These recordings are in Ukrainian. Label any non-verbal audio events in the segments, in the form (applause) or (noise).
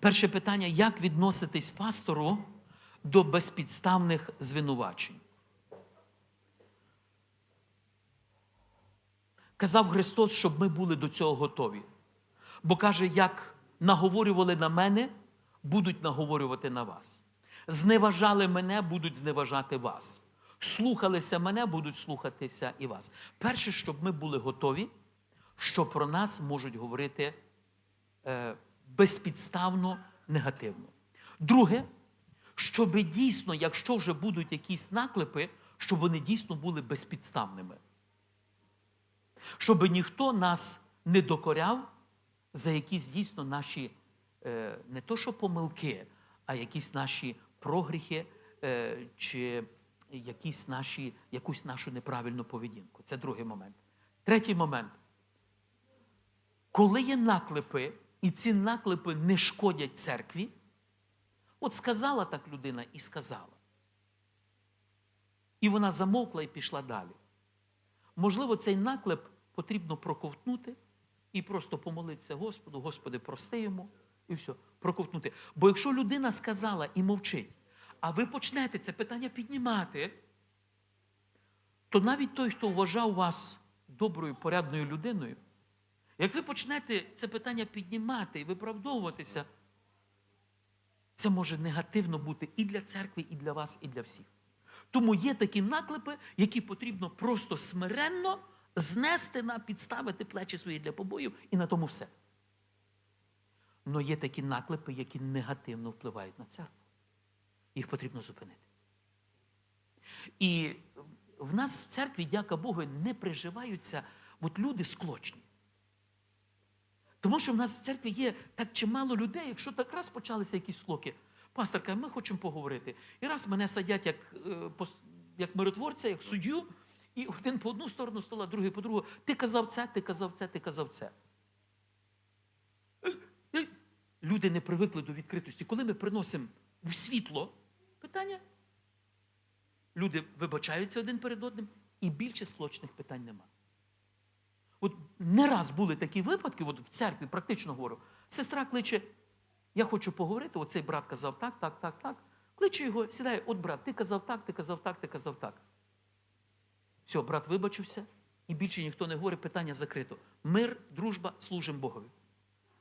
Перше питання: як відноситись пастору до безпідставних звинувачень? Казав Христос, щоб ми були до цього готові. Бо каже, як наговорювали на мене, будуть наговорювати на вас. Зневажали мене, будуть зневажати вас. Слухалися мене, будуть слухатися і вас. Перше, щоб ми були готові, що про нас можуть говорити е, безпідставно негативно. Друге, щоб дійсно, якщо вже будуть якісь наклепи, щоб вони дійсно були безпідставними. Щоб ніхто нас не докоряв за якісь дійсно наші е, не то що помилки, а якісь наші прогріхи е, чи якісь наші, якусь нашу неправильну поведінку. Це другий момент. Третій момент. Коли є наклепи, і ці наклепи не шкодять церкві, от сказала так людина і сказала. І вона замовкла і пішла далі. Можливо, цей наклеп потрібно проковтнути і просто помолитися Господу, Господи, прости йому, і все, проковтнути. Бо якщо людина сказала і мовчить, а ви почнете це питання піднімати, то навіть той, хто вважав вас доброю, порядною людиною, як ви почнете це питання піднімати і виправдовуватися, це може негативно бути і для церкви, і для вас, і для всіх. Тому є такі наклепи, які потрібно просто смиренно знести на підставити плечі свої для побоїв, і на тому все. Но є такі наклепи, які негативно впливають на церкву. Їх потрібно зупинити. І в нас в церкві, дяка Богу, не приживаються от люди склочні. Тому що в нас в церкві є так чимало людей, якщо так раз почалися якісь склоки, пастор каже, ми хочемо поговорити. І раз мене садять як, е, як миротворця, як суддю, і один по одну сторону стола, другий по другу. Ти казав це, ти казав це, ти казав це. Е, Люди не привикли до відкритості. Коли ми приносимо в світло питання, люди вибачаються один перед одним, і більше склочних питань нема. От не раз були такі випадки, от в церкві практично говорю, сестра кличе, я хочу поговорити, оцей брат казав так, так, так, так. Кличе його, сідає, от брат, ти казав так, ти казав так, ти казав так. Все, брат вибачився, і більше ніхто не говорить, питання закрито. Мир, дружба, служимо Богові.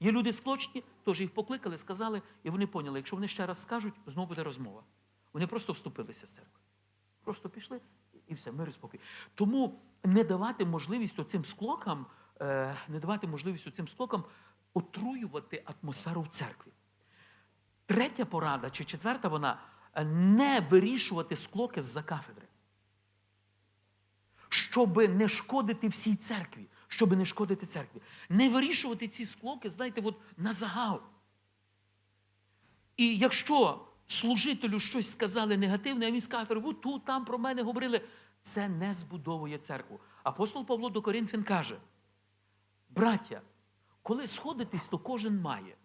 Є люди склочні, теж їх покликали, сказали, і вони поняли, якщо вони ще раз скажуть, знову буде розмова. Вони просто вступилися з церкви. Просто пішли і все, мир і спокій. Тому не давати можливість оцим склокам, е, не давати можливість оцим склокам отруювати атмосферу в церкві. Третя порада чи четверта вона е, не вирішувати склоки з-за кафедри. Щоб не шкодити всій церкві, щоб не шкодити церкві. Не вирішувати ці склоки, знаєте, от на загал. І якщо служителю щось сказали негативне, а він скаже, ви тут, там про мене говорили, це не збудовує церкву. Апостол Павло до Коринфян каже: браття, коли сходитесь, то кожен має.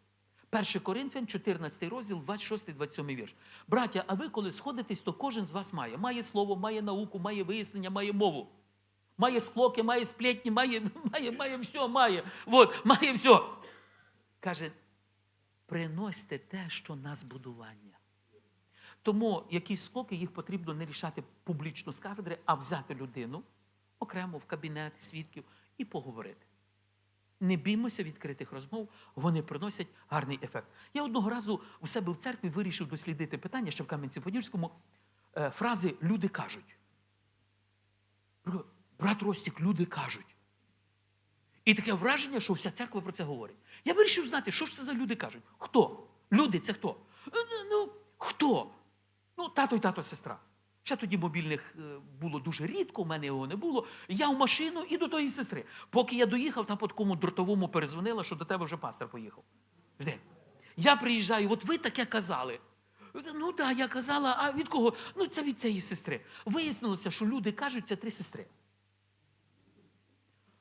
1 Коринфян, 14 розділ, 26-27 вірш. Браття, а ви коли сходитесь, то кожен з вас має. Має слово, має науку, має вияснення, має мову. Має склоки, має сплетні, має, має, має все, має. От, має все. Каже, приносьте те, що на збудування. Тому якісь склоки їх потрібно не рішати публічно з кафедри, а взяти людину окремо в кабінет свідків і поговорити. Не біймося відкритих розмов, вони приносять гарний ефект. Я одного разу у себе в церкві вирішив дослідити питання ще в Кам'янці-Подільському е, фрази люди кажуть. Брат Ростік, люди кажуть. І таке враження, що вся церква про це говорить. Я вирішив знати, що ж це за люди кажуть. Хто? Люди це хто? Ну, Ну, хто? Ну, тато і тато, сестра. Ще тоді мобільних е, було дуже рідко, у мене його не було. Я в машину і до тої сестри. Поки я доїхав, там по такому дротовому перезвонила, що до тебе вже пастор поїхав. Жди. Я приїжджаю, от ви таке казали. Ну так, я казала, а від кого? Ну, це від цієї сестри. Вияснилося, що люди кажуть, це три сестри.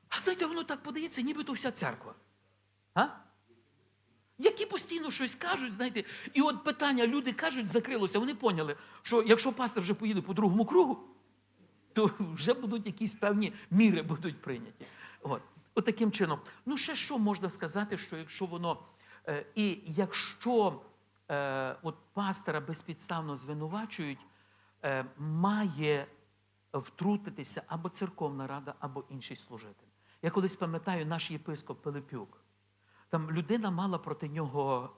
А знаєте, воно так подається, нібито вся церква. А? Постійно щось кажуть, знаєте, і от питання люди кажуть, закрилося. Вони поняли, що якщо пастор вже поїде по другому кругу, то вже будуть якісь певні міри будуть прийняті. От, от таким чином. Ну, ще що можна сказати, що якщо воно Е, І якщо е, от пастора безпідставно звинувачують, е, має втрутитися або церковна рада, або інший служитель. Я колись пам'ятаю наш єпископ Пилипюк. Там людина мала проти нього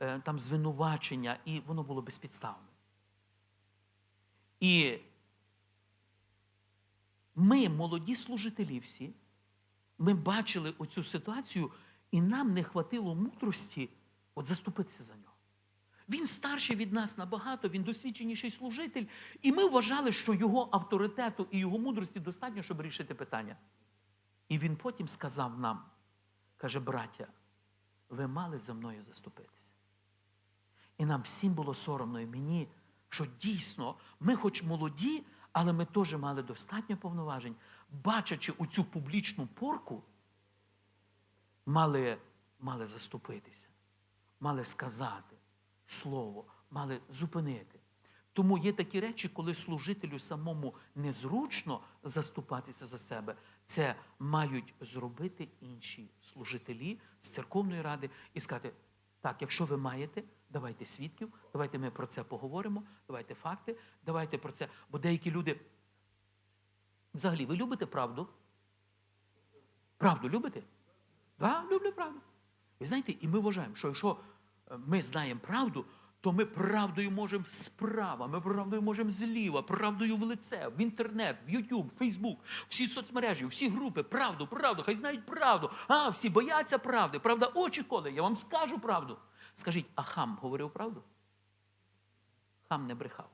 е, там звинувачення, і воно було безпідставне. І ми, молоді служителі всі, ми бачили оцю ситуацію, і нам не хватило мудрості от заступитися за нього. Він старший від нас набагато, він досвідченіший служитель, і ми вважали, що його авторитету і його мудрості достатньо, щоб рішити питання. І він потім сказав нам, каже, браття, ви мали за мною заступитися. І нам всім було соромно, і мені, що дійсно ми, хоч молоді, але ми теж мали достатньо повноважень, бачачи оцю публічну порку, мали, мали заступитися, мали сказати слово, мали зупинити. Тому є такі речі, коли служителю самому незручно заступатися за себе, це мають зробити інші служителі з церковної ради і сказати: так, якщо ви маєте, давайте свідків, давайте ми про це поговоримо, давайте факти, давайте про це. Бо деякі люди. Взагалі, ви любите правду? Правду любите? Да, люблю правду. Ви знаєте, і ми вважаємо, що якщо ми знаємо правду, то ми правдою можемо справа, ми правдою можемо зліва, правдою в лице, в інтернет, в Ютуб, в Фейсбук, всі соцмережі, всі групи, правду, правду, хай знають правду. А, всі бояться правди. Правда, очі коли, я вам скажу правду. Скажіть, а хам говорив правду? Хам не брехав.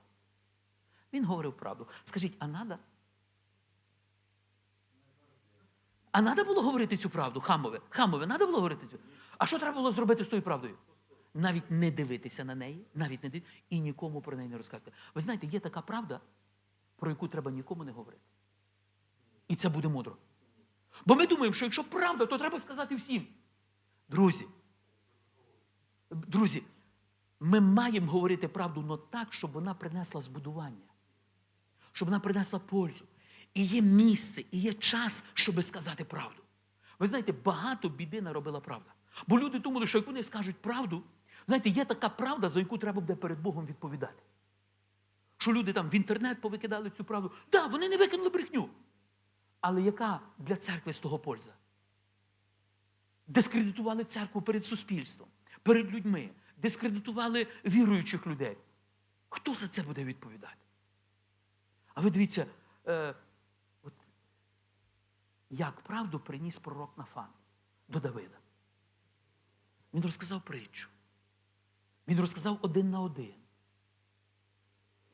Він говорив правду. Скажіть, а надо? А треба було говорити цю правду, хамове? Хамове, треба було говорити цю? А що треба було зробити з тою правдою? Навіть не дивитися на неї, навіть не дивитися, і нікому про неї не розказувати. Ви знаєте, є така правда, про яку треба нікому не говорити. І це буде мудро. Бо ми думаємо, що якщо правда, то треба сказати всім. Друзі, друзі, ми маємо говорити правду но так, щоб вона принесла збудування, щоб вона принесла пользу. І є місце, і є час, щоб сказати правду. Ви знаєте, багато біди наробила правда. Бо люди думали, що як вони скажуть правду, знаєте, є така правда, за яку треба буде перед Богом відповідати. Що люди там в інтернет повикидали цю правду. Так, да, вони не викинули брехню. Але яка для церкви з того польза? Дискредитували церкву перед суспільством, перед людьми, дискредитували віруючих людей. Хто за це буде відповідати? А ви дивіться, е, от, як правду приніс пророк Нафан до Давида. Він розказав притчу. Він розказав один на один.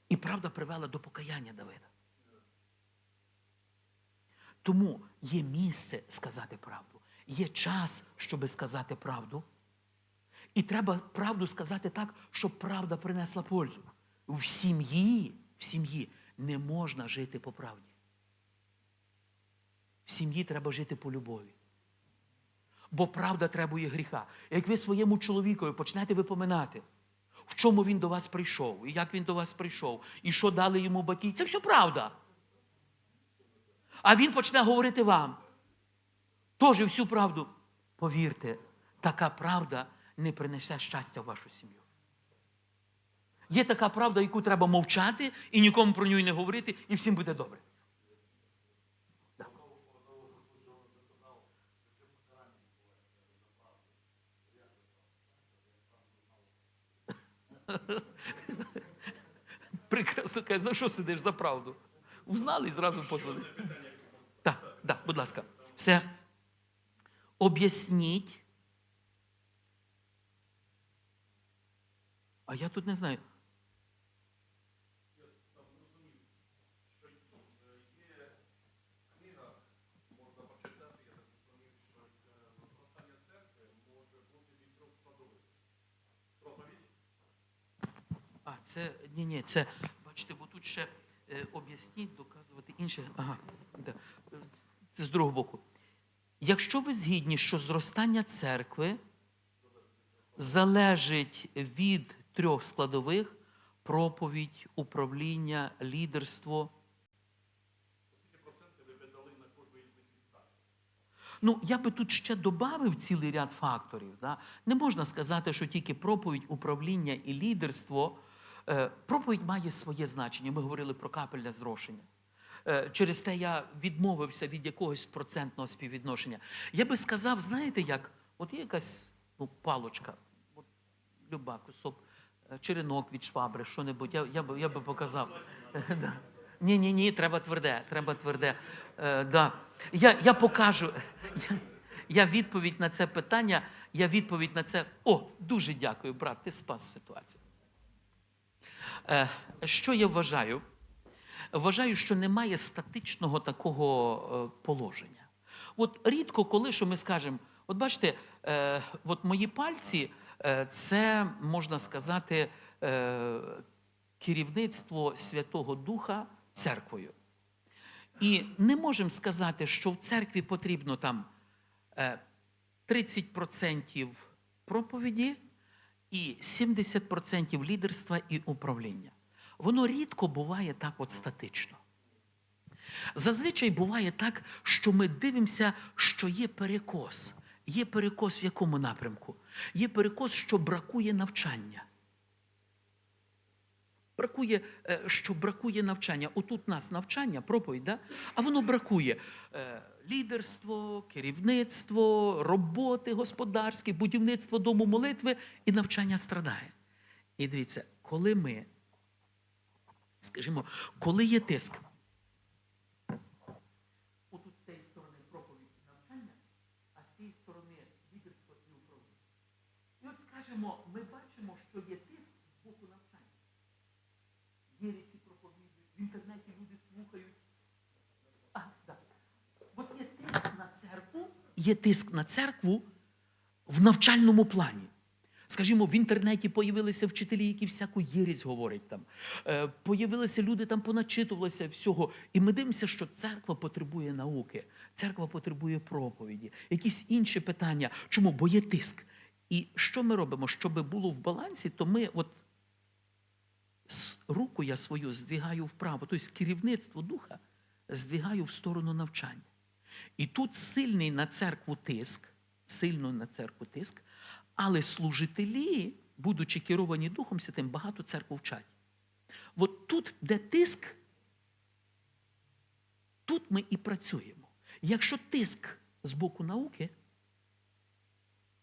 І правда привела до покаяння Давида. Тому є місце сказати правду, є час, щоб сказати правду. І треба правду сказати так, щоб правда принесла пользу. В сім'ї, в сім'ї не можна жити по правді. В сім'ї треба жити по любові. Бо правда требує гріха. Як ви своєму чоловікові почнете випоминати, в чому він до вас прийшов, і як він до вас прийшов, і що дали йому батьки, це все правда. А він почне говорити вам. Теж всю правду. Повірте, така правда не принесе щастя в вашу сім'ю. Є така правда, яку треба мовчати і нікому про нього не говорити, і всім буде добре. Прекрасно каже, за що сидиш за правду? Узнали і зразу посадили. Так, так, будь ласка. Все. Об'ясніть. А я тут не знаю. А, це ні, ні, це бачите, бо тут ще е, об'ясніть, доказувати інше. Ага, да. Це з другого боку. Якщо ви згідні, що зростання церкви залежить від трьох складових проповідь, управління, лідерство. Ну, я би тут ще додав цілий ряд факторів. Да? Не можна сказати, що тільки проповідь, управління і лідерство. Е, проповідь має своє значення. Ми говорили про капельне зрошення. Е, Через те я відмовився від якогось процентного співвідношення. Я би сказав, знаєте як, от є якась ну, палочка, от, люба кусок, е, черенок від швабри, що-небудь, я, я, би, я би показав. (laughs) Ні, ні, ні, треба тверде, треба тверде. Е, да. я, я покажу. (laughs) Я, я відповідь на це питання, я відповідь на це. О, дуже дякую, брат, ти спас ситуацію. Е, що я вважаю? Вважаю, що немає статичного такого е, положення. От рідко коли що ми скажемо, от бачите, е, от мої пальці це можна сказати керівництво Святого Духа церквою. І не можемо сказати, що в церкві потрібно там е, 30% проповіді і 70% лідерства і управління. Воно рідко буває так от статично. Зазвичай буває так, що ми дивимося, що є перекос. Є перекос в якому напрямку? Є перекос, що бракує навчання. Бракує, е, що бракує навчання. Отут нас навчання, проповідь, да? а воно бракує е, лідерство, керівництво, роботи господарські, будівництво дому молитви і навчання страдає. І дивіться, коли ми, скажімо, коли є тиск, отут цієї сторони проповідь і навчання, а з цієї сторони лідерство і управління. І от скажімо, ми бачимо, що є тиск. Єресі проповідують, в інтернеті люди слухають. А, так. От є тиск на церкву, є тиск на церкву в навчальному плані. Скажімо, в інтернеті появилися вчителі, які всяку єресь говорять там. Е, появилися люди там, поначитувалися всього. І ми дивимося, що церква потребує науки, церква потребує проповіді, якісь інші питання. Чому? Бо є тиск. І що ми робимо? Щоб було в балансі, то ми от руку я свою здвигаю вправо, тобто керівництво духа здвигаю в сторону навчання. І тут сильний на церкву тиск, сильно на церкву тиск, але служителі, будучи керовані Духом Святим, багато церкву вчать. От тут, де тиск, тут ми і працюємо. Якщо тиск з боку науки,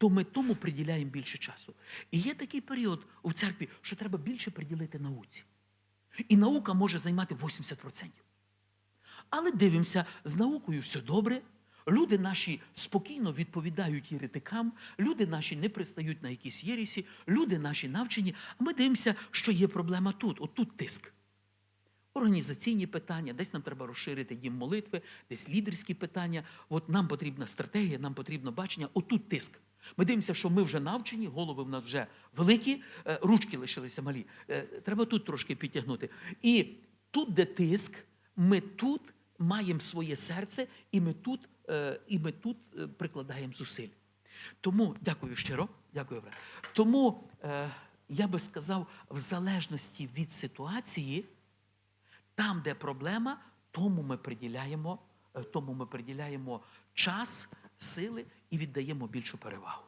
то ми тому приділяємо більше часу. І є такий період у церкві, що треба більше приділити науці. І наука може займати 80%. Але дивимося, з наукою все добре. Люди наші спокійно відповідають єретикам, люди наші не пристають на якісь єрісі, люди наші навчені. А ми дивимося, що є проблема тут, отут тиск. Організаційні питання, десь нам треба розширити дім молитви, десь лідерські питання. От нам потрібна стратегія, нам потрібно бачення. Отут тиск. Ми дивимося, що ми вже навчені, голови в нас вже великі, е, ручки лишилися малі. Е, Треба тут трошки підтягнути. І тут, де тиск, ми тут маємо своє серце, і ми тут, е, і ми тут прикладаємо зусиль. Тому дякую щиро, дякую, брат. Тому я би сказав, в залежності від ситуації, там, де проблема, тому ми приділяємо, тому ми приділяємо час, сили і віддаємо більшу перевагу.